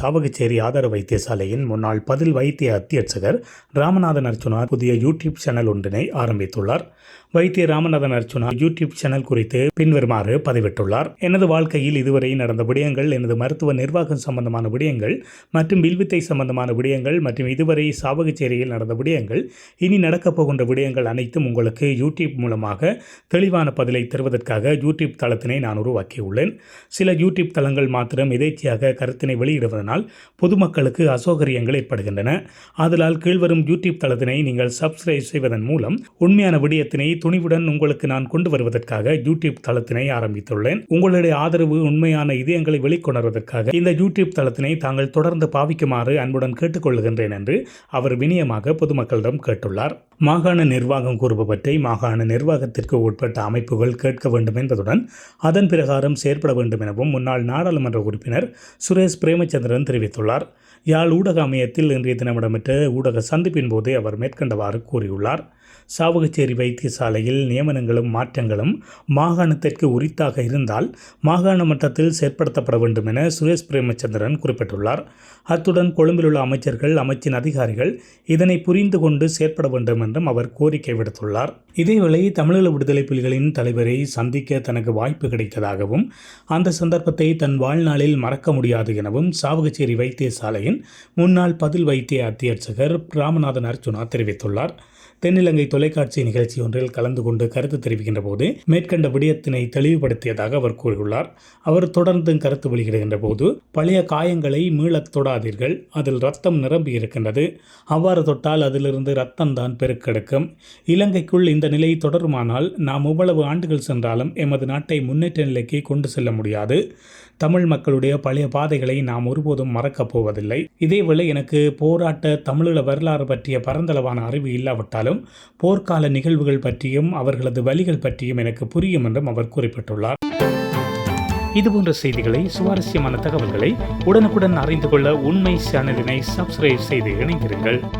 சாவகச்சேரி ஆதார வைத்தியசாலையின் முன்னாள் பதில் வைத்திய அத்தியட்சகர் ராமநாதன் அர்ச்சுனா புதிய யூடியூப் சேனல் ஒன்றினை ஆரம்பித்துள்ளார். வைத்திய ராமநாதன் அர்ச்சுனா யூடியூப் சேனல் குறித்து பின்வருமாறு பதிவிட்டுள்ளார். எனது வாழ்க்கையில் இதுவரை நடந்த விடயங்கள் எனது மருத்துவ நிர்வாகம் சம்பந்தமான விடயங்கள் மற்றும் வில்வித்தை சம்பந்தமான விடயங்கள் மற்றும் இதுவரை சாவகச்சேரியில் நடந்த விடயங்கள் இனி நடக்கப் போகின்ற விடயங்கள் அனைத்தும் உங்களுக்கு யூடியூப் மூலமாக தெளிவான பதிலை தருவதற்காக யூடியூப் தளத்தினை நான் உருவாக்கியுள்ளேன். சில யூடியூப் தளங்கள் மாத்திரம் எதேச்சியாக கருத்தினை வெளியிடுவதனால் பொதுமக்களுக்கு அசௌகரியங்கள் ஏற்படுகின்றன. ஆதலால் கீழ்வரும் யூடியூப் தளத்தினை நீங்கள் சப்ஸ்கிரைப் செய்வதன் மூலம் உண்மையான விடயத்தினை துணிவுடன் உங்களுக்கு நான் கொண்டு வருவதற்காக யூடியூப் தளத்தினை ஆரம்பித்துள்ளேன். உங்களுடைய ஆதரவு உண்மையான இதயங்களை வெளிக்கொணர்வதற்காக இந்த யூடியூப் தளத்தினை தாங்கள் தொடர்ந்து பாவிக்குமாறு அன்புடன் கேட்டுக்கொள்கின்றேன் என்று அவர் வினியமாக பொதுமக்களிடம் கேட்டுள்ளார். மாகாண நிர்வாகம் கூறுபவற்றை மாகாண நிர்வாகத்திற்கு உட்பட்ட அமைப்புகள் கேட்க வேண்டும் என்பதுடன் அதன் பிரகாரம் செயற்பட வேண்டும் எனவும் முன்னாள் நாடாளுமன்ற உறுப்பினர் சுரேஷ் பிரேமச்சந்திரன் தெரிவித்துள்ளார். யாழ் ஊடக அமையத்தில் இன்றைய தினம் இடம்பெற்ற ஊடக சந்திப்பின் போது அவர் மேற்கண்டவாறு கூறியுள்ளார். சாவகச்சேரி வைத்தியசாலையில் நியமனங்களும் மாற்றங்களும் மாகாணத்திற்கு உரித்தாக இருந்தால் மாகாண மட்டத்தில் செயற்படுத்தப்பட வேண்டும் என சுரேஷ் பிரேமச்சந்திரன் குறிப்பிட்டுள்ளார். அத்துடன் கொழும்பிலுள்ள அமைச்சர்கள் அமைச்சின் அதிகாரிகள் இதனை புரிந்து கொண்டு செயற்பட வேண்டும் என்றும் அவர் கோரிக்கை விடுத்துள்ளார். இதேவேளை தமிழீழ விடுதலை புலிகளின் தலைவரை சந்திக்க தனக்கு வாய்ப்பு கிடைத்ததாகவும் அந்த சந்தர்ப்பத்தை தன் வாழ்நாளில் மறக்க முடியாது எனவும் சாவகச்சேரி வைத்தியசாலையின் முன்னாள் பதில் வைத்திய அத்தியட்சகர் ராமநாதன் அர்ச்சுனா தெரிவித்துள்ளார். தென்னிலங்கை தொலைக்காட்சி நிகழ்ச்சி ஒன்றில் கலந்து கொண்டு கருத்து தெரிவிக்கின்ற போது மேற்கண்ட விடயத்தினை தெளிவுபடுத்தியதாக அவர் கூறியுள்ளார். அவர் தொடர்ந்து கருத்து வெளியிடுகின்ற போது பழைய காயங்களை மீளத் தொடாதீர்கள் அதில் ரத்தம் நிரம்பி இருக்கின்றது அவ்வாறு தொட்டால் அதிலிருந்து ரத்தம் தான் பெருக்கெடுக்கும் இலங்கைக்குள் இந்த நிலை தொடருமானால் நாம் எவ்வளவு ஆண்டுகள் சென்றாலும் எமது நாட்டை முன்னேற்ற நிலைக்கு கொண்டு செல்ல முடியாது. தமிழ் மக்களுடைய பழைய பாதைகளை நாம் ஒருபோதும் மறக்கப் போவதில்லை. இதேவேளை எனக்கு போராட்ட தமிழீழ வரலாறு பற்றிய பரந்தளவான அறிவு இல்லாவிட்டாலும் போர்க்கால நிகழ்வுகள் பற்றியும் அவர்களது வழிகள் பற்றியும் எனக்கு புரியும் என்றும் அவர் குறிப்பிட்டுள்ளார். இதுபோன்ற செய்திகளை சுவாரஸ்யமான தகவல்களை உடனுக்குடன் அறிந்து கொள்ள உண்மை சேனலினை சப்ஸ்கிரைப் செய்து இணைந்திருங்கள்.